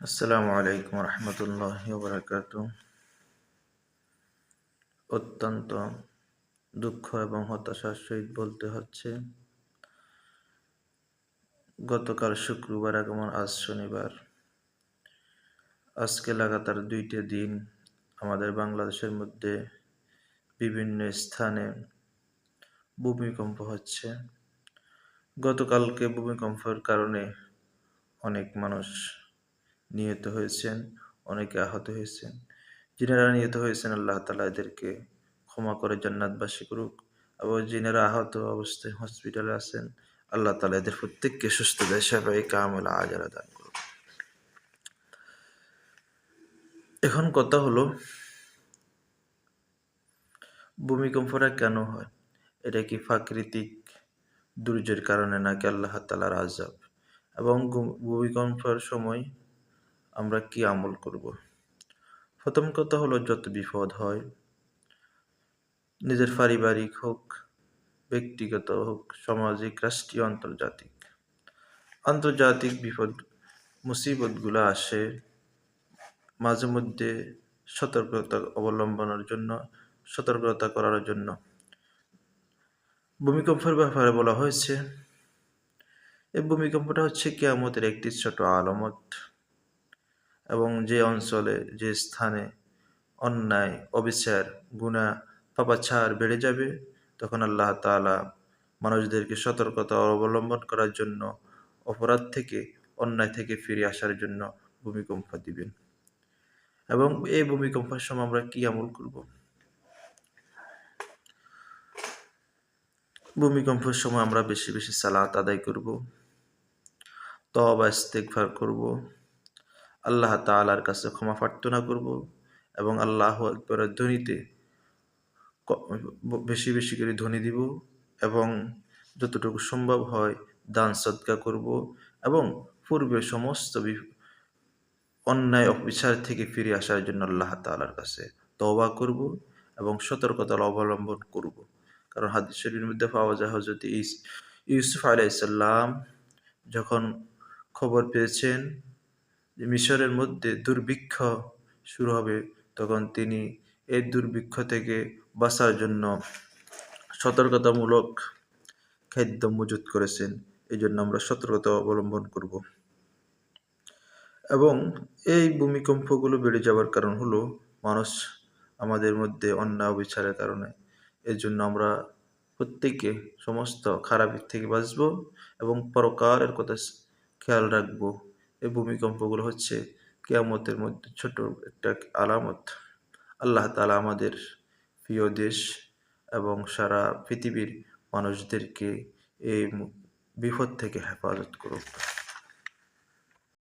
আসসালামু আলাইকুম রহমতুল্লাহ বারাকাত অত্যন্ত দুঃখ এবং হতাশার সহিত বলতে হচ্ছে, গতকাল শুক্রবার আগমন, আজ শনিবার। আজকে লাগাতার দুইটা দিন আমাদের বাংলাদেশের মধ্যে বিভিন্ন স্থানে ভূমিকম্প হচ্ছে। গতকালকে ভূমিকম্পের কারণে অনেক মানুষ নিহত হয়েছেন, অনেকে আহত হয়েছেন। যিনারা নিহত হয়েছেন, আল্লাহ তালা এদেরকে ক্ষমা করে, জান্নাতবাসী করুক। এবং যিনারা আহত অবস্থায় হসপিটালে আছেন, আল্লাহ তালা এদের প্রত্যেককে সুস্থ দেশে পাই কামল আজারা দান করুক। এখন কথা হলো, ভূমিকম্পটা কেন হয়? এটা কি প্রাকৃতিক দুর্যোগের কারণে নাকি আল্লাহ তালার আজাব এবং ভূমিকম্পের সময় আমরা কি আমল করব? প্রথম কথা হলো, যত বিপদ হয়, নিজের পারিবারিক হোক, ব্যক্তিগত হোক, সামাজিক, রাষ্ট্রীয়, আন্তর্জাতিক। আন্তর্জাতিক বিপদ, মুসিবতগুলো আসে মাঝে মধ্যে সতর্কতা অবলম্বনের জন্য, সতর্কতা করার জন্য। ভূমিকম্পের ব্যাপারে বলা হয়েছে, এই ভূমিকম্পটা হচ্ছে কেয়ামতের একটি ছোট আলামত। এবং যে অঞ্চলে, যে স্থানে অন্যায়, অবিচার, গুণা পাপাছাড় বেড়ে যাবে, তখন আল্লাহ তালা মানুষদেরকে সতর্কতা অবলম্বন করার জন্য, অপরাধ থেকে, অন্যায় থেকে ফিরে আসার জন্য ভূমিকম্প দিবেন। এবং এই ভূমিকম্পের সময় আমরা কি আমল করব? ভূমিকম্পের সময় আমরা বেশি বেশি সালাত আদায় করব তবা ইস্তেকভার করব আল্লাহ তালার কাছে ক্ষমা প্রার্থনা করব এবং আল্লাহ একবারের ধ্বনিতে বেশি বেশি করে ধ্বনি দিব এবং যতটুকু সম্ভব হয় দান সৎকা করব এবং পূর্বে সমস্ত অন্যায় অবিচার থেকে ফিরে আসার জন্য আল্লাহ তালার কাছে তবা করব এবং সতর্কতা অবলম্বন করব। কারণ হাদিস শরীর মধ্যে পাওয়া যায় হজরত ইউসুফ আলাইসাল্লাম যখন খবর পেয়েছেন মিশরের মধ্যে দুর্ভিক্ষ শুরু হবে তখন তিনি এই দুর্ভিক্ষ থেকে বাঁচার জন্য সতর্কতামূলক খাদ্য মজুত করেছেন। এই জন্য আমরা সতর্কতা অবলম্বন করব। এবং এই ভূমিকম্পগুলো বেড়ে যাওয়ার কারণ হলো মানুষ আমাদের মধ্যে অন্যায় বিচারের কারণে। এর জন্য আমরা প্রত্যেকে সমস্ত খারাপের থেকে বাঁচব এবং পরকারের কথা খেয়াল রাখব। এই ভূমিকম্পগুলো হচ্ছে কেয়ামতের মধ্যে ছোট একটা আলামত। আল্লাহ তালা আমাদের প্রিয় দেশ এবং সারা পৃথিবীর মানুষদেরকে এই বিপদ থেকে হেফাজত করুক।